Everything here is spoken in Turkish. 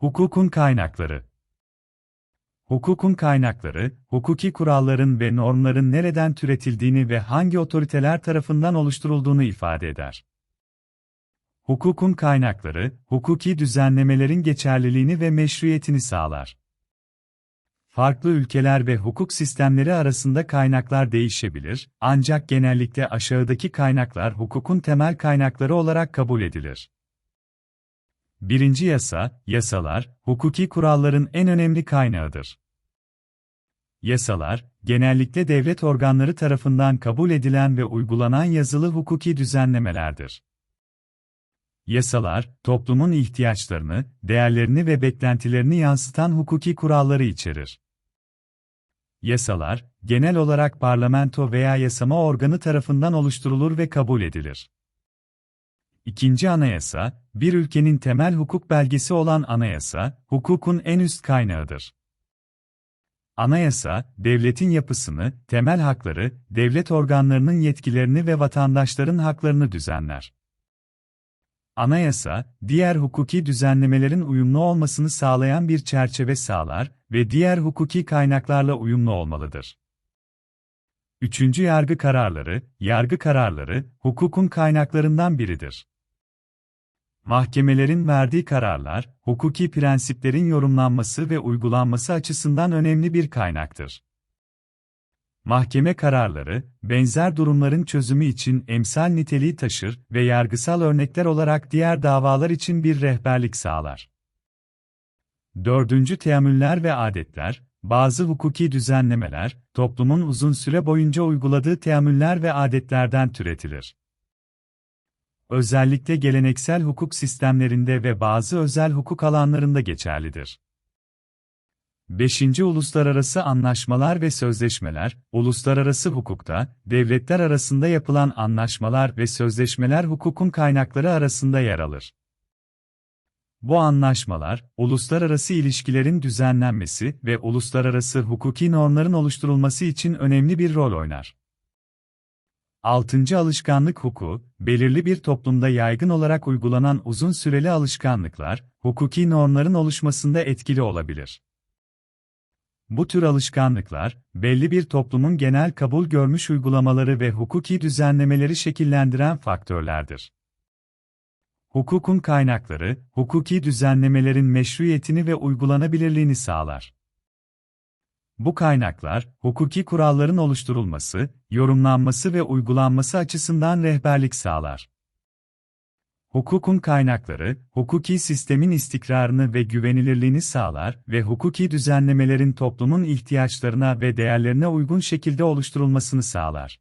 Hukukun kaynakları Hukukun kaynakları, hukuki kuralların ve normların nereden türetildiğini ve hangi otoriteler tarafından oluşturulduğunu ifade eder. Hukukun kaynakları, hukuki düzenlemelerin geçerliliğini ve meşruiyetini sağlar. Farklı ülkeler ve hukuk sistemleri arasında kaynaklar değişebilir, ancak genellikle aşağıdaki kaynaklar hukukun temel kaynakları olarak kabul edilir. Birinci yasa, yasalar, hukuki kuralların en önemli kaynağıdır. Yasalar, genellikle devlet organları tarafından kabul edilen ve uygulanan yazılı hukuki düzenlemelerdir. Yasalar, toplumun ihtiyaçlarını, değerlerini ve beklentilerini yansıtan hukuki kuralları içerir. Yasalar, genel olarak parlamento veya yasama organı tarafından oluşturulur ve kabul edilir. İkinci anayasa, bir ülkenin temel hukuk belgesi olan anayasa, hukukun en üst kaynağıdır. Anayasa, devletin yapısını, temel hakları, devlet organlarının yetkilerini ve vatandaşların haklarını düzenler. Anayasa, diğer hukuki düzenlemelerin uyumlu olmasını sağlayan bir çerçeve sağlar ve diğer hukuki kaynaklarla uyumlu olmalıdır. Üçüncü yargı kararları, yargı kararları, hukukun kaynaklarından biridir. Mahkemelerin verdiği kararlar, hukuki prensiplerin yorumlanması ve uygulanması açısından önemli bir kaynaktır. Mahkeme kararları, benzer durumların çözümü için emsal niteliği taşır ve yargısal örnekler olarak diğer davalar için bir rehberlik sağlar. Dördüncü teamüller ve adetler, bazı hukuki düzenlemeler, toplumun uzun süre boyunca uyguladığı teamüller ve adetlerden türetilir. Özellikle geleneksel hukuk sistemlerinde ve bazı özel hukuk alanlarında geçerlidir. 5. Uluslararası Anlaşmalar ve Sözleşmeler, uluslararası hukukta, devletler arasında yapılan anlaşmalar ve sözleşmeler hukukun kaynakları arasında yer alır. Bu anlaşmalar, uluslararası ilişkilerin düzenlenmesi ve uluslararası hukuki normların oluşturulması için önemli bir rol oynar. 6. Alışkanlık hukuku, belirli bir toplumda yaygın olarak uygulanan uzun süreli alışkanlıklar, hukuki normların oluşmasında etkili olabilir. Bu tür alışkanlıklar, belli bir toplumun genel kabul görmüş uygulamaları ve hukuki düzenlemeleri şekillendiren faktörlerdir. Hukukun kaynakları, hukuki düzenlemelerin meşruiyetini ve uygulanabilirliğini sağlar. Bu kaynaklar, hukuki kuralların oluşturulması, yorumlanması ve uygulanması açısından rehberlik sağlar. Hukukun kaynakları, hukuki sistemin istikrarını ve güvenilirliğini sağlar ve hukuki düzenlemelerin toplumun ihtiyaçlarına ve değerlerine uygun şekilde oluşturulmasını sağlar.